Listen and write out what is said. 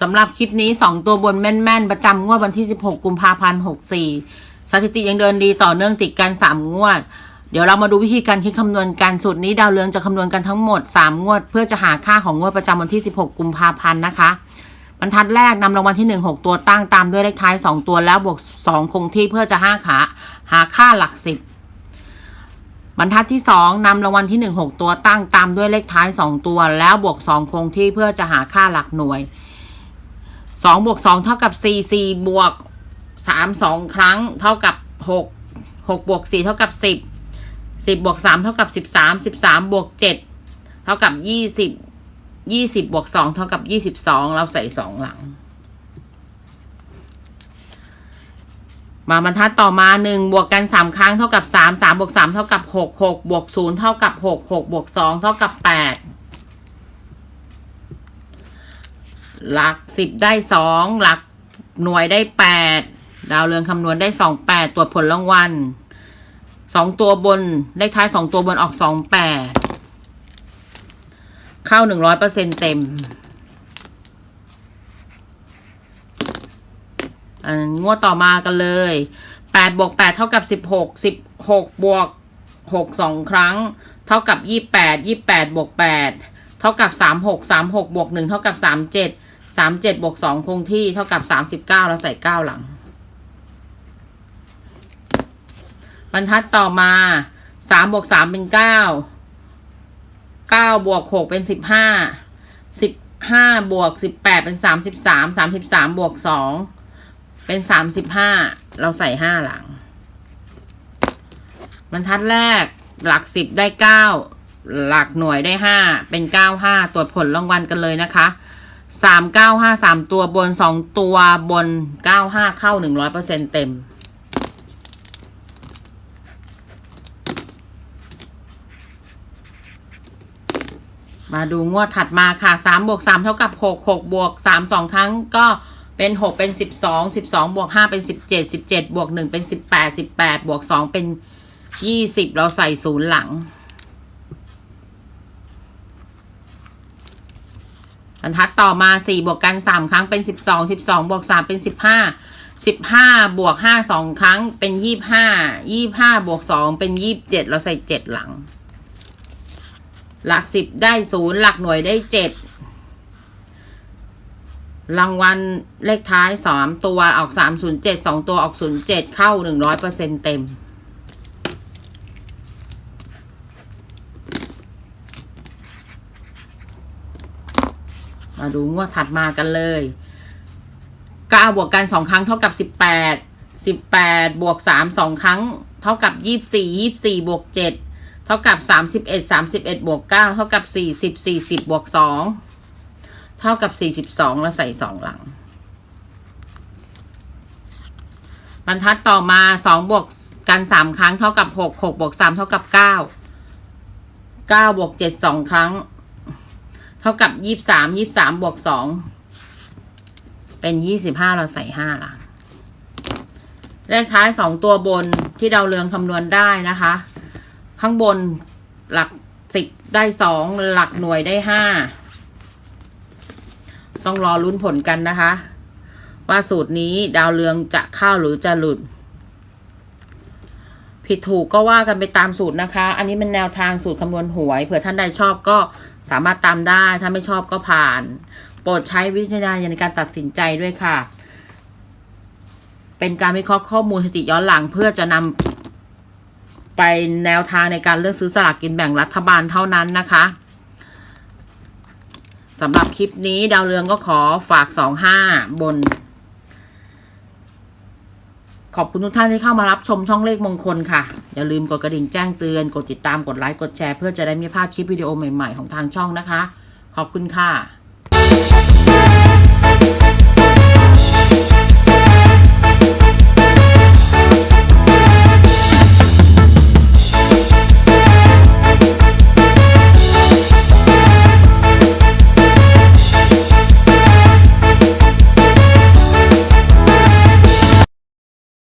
สำหรับคลิปนี้ 2 ตัวบนแม่นๆ ประจำงวดวันที่ 16 กุมภาพันธ์64 สถิติยังเดินดีต่อเนื่องติดกัน 3 งวด เดี๋ยวเรามาดูวิธีการคิดคำนวณการสูตรนี้ดาวเรืองจะคำนวณกันทั้งหมด 3 งวด เพื่อจะหาค่าของงวดประจำวันที่ 16 กุมภาพันธ์นะคะบรรทัดแรกนำรางวัลที่ 1 6 ตัวตั้งตามด้วยเลขท้าย 2 ตัวแล้วบวก 2 คงที่เพื่อจะห้าขาหาค่าหลักสิบบรรทัดที่ 2นำรางวัลที่ 1 6 ตัวตั้งตามด้วยเลขท้าย 2 ตัว แล้วบวก 2 คงที่เพื่อจะหาค่าหลักหน่วย 2บวก2เท่ากับ4 4บวก3 2ครั้งเท่ากับ6 6บวก4เท่ากับ10 10บบวก3เท่ากับ13 13บสามบวก7เท่ากับ20 20บยี่สิบบวก2เท่ากับ22เราใส่2หลัง มาบรรทัดต่อมาหนึ่งบวกกันสามครั้งเท่ากับสามสามบวกสามเท่ากับหกหกบวกศูนย์เท่ากับหกหกบวกสองเท่ากับแปด หลักสิบได้สองหลักหน่วยได้แปดดาวเรืองคำนวณได้สองแปดตรวจผลรางวัลสองตัวบนเลขท้ายสองตัวบนออกสองแปดเข้าหนึ่งร้อยเปอร์เซ็นเต็มอันงวดต่อมากันเลยแปดบวกแปดเท่ากับสิบหกสิบหกบวกหกสองครั้ง เท่ากับยี่แปดยี่แปดบวกแปดเท่ากับสามหกสามหกบวกหนึ่งเท่ากับสามเจ็ด สามเจ็ดบวกสองคงที่เท่ากับสามสิบเก้าเราใส่เก้าหลัง บรรทัดต่อมาสามบวกสามเป็นเก้าเก้าบวกหกเป็นสิบห้าสิบห้าบวกสิบแปดเป็นสามสิบสามสามสิบสามบวกสองเป็นสามสิบห้าเราใส่ห้าหลัง บรรทัดแรกหลักสิบได้เก้าหลักหน่วยได้ห้าเป็นเก้าห้าตรวจผลรางวัลกันเลยนะคะ สามเก้าห้าสามตัวบนสองตัวบนเก้าห้าเข้าหนึ่งร้อยเปอร์เซ็นเต็ม มาดูงวดถัดมาค่ะสามบวกสามเท่ากับหกหกบวกสามสองครั้งก็เป็นหกเป็นสิบสองสิบสองบวกห้าเป็นสิบเจ็ดสิบเจ็ดบวกหนึ่งเป็นสิบแปดสิบแปดบวกสองเป็นยี่สิบเราใส่ศูนย์หลัง บรรทัดต่อมาสี่บวกกันสามครั้งเป็นสิบสองสิบสองบวกสามเป็นสิบห้าสิบห้าบวกห้าสองครั้งเป็นยี่บห้ายี่บห้าบวกสองเป็นยี่บเจ็ดเราใส่เจ็ดหลัง หลักสิบได้ศูนย์หลักหน่วยได้เจ็ดรางวัลเลขท้ายสามตัวออกสามศูนย์เจ็ดสองตัวออกศูนย์เจ็ดเข้าหนึ่งร้อยเปอร์เซ็นเต็ม มาดูงวดถัดมากันเลยเก้าบวกกันสองครั้งเท่ากับสิบแปดสิบแปดบวกสามสองครั้ง เท่ากับยี่สี่ยี่สี่บวกเจ็ดเท่ากับสามสิบเอ็ดสามสิบเอ็ดบวกเก้าเท่ากับสี่สิบสี่สิบบวกสองเท่ากับสี่สิบสองแล้วใส่สองหลัง บรรทัดต่อมาสองบวกกันสามครั้งเท่ากับหกหกบวกสามเท่ากับเก้าเก้าบวกเจ็ดสองครั้ง เท่ากับยี่สามยี่สามบวกสองเป็นยี่สิบห้าเราใส่ห้าหลังเลขท้ายสองตัวบนที่เราเรืองคำนวณได้นะคะ ข้างบนหลักสิบได้สองหลักหน่วยได้ห้าต้องรอลุ้นผลกันนะคะ ว่าสูตรนี้ดาวเรืองจะเข้าหรือจะหลุด ผิดถูกก็ว่ากันไปตามสูตรนะคะ อันนี้เป็นแนวทางสูตรคำนวณหวย เผื่อท่านใดชอบก็สามารถตามได้ ถ้าไม่ชอบก็ผ่าน โปรดใช้วิจารณญาณในการตัดสินใจด้วยค่ะ เป็นการวิเคราะห์ข้อมูลสถิติย้อนหลังเพื่อจะนำไปแนวทางในการเลือกซื้อสลากกินแบ่งรัฐบาลเท่านั้นนะคะสำหรับคลิปนี้ดาวเรืองก็ขอฝากสองห้าบน ขอบคุณทุกท่านที่เข้ามารับชมช่องเลขมงคลค่ะ อย่าลืมกดกระดิ่งแจ้งเตือน กดติดตาม กดไลค์ กดแชร์ เพื่อจะได้ไม่พลาดคลิปวิดีโอใหม่ ๆ ของทางช่องนะคะ ขอบคุณค่ะ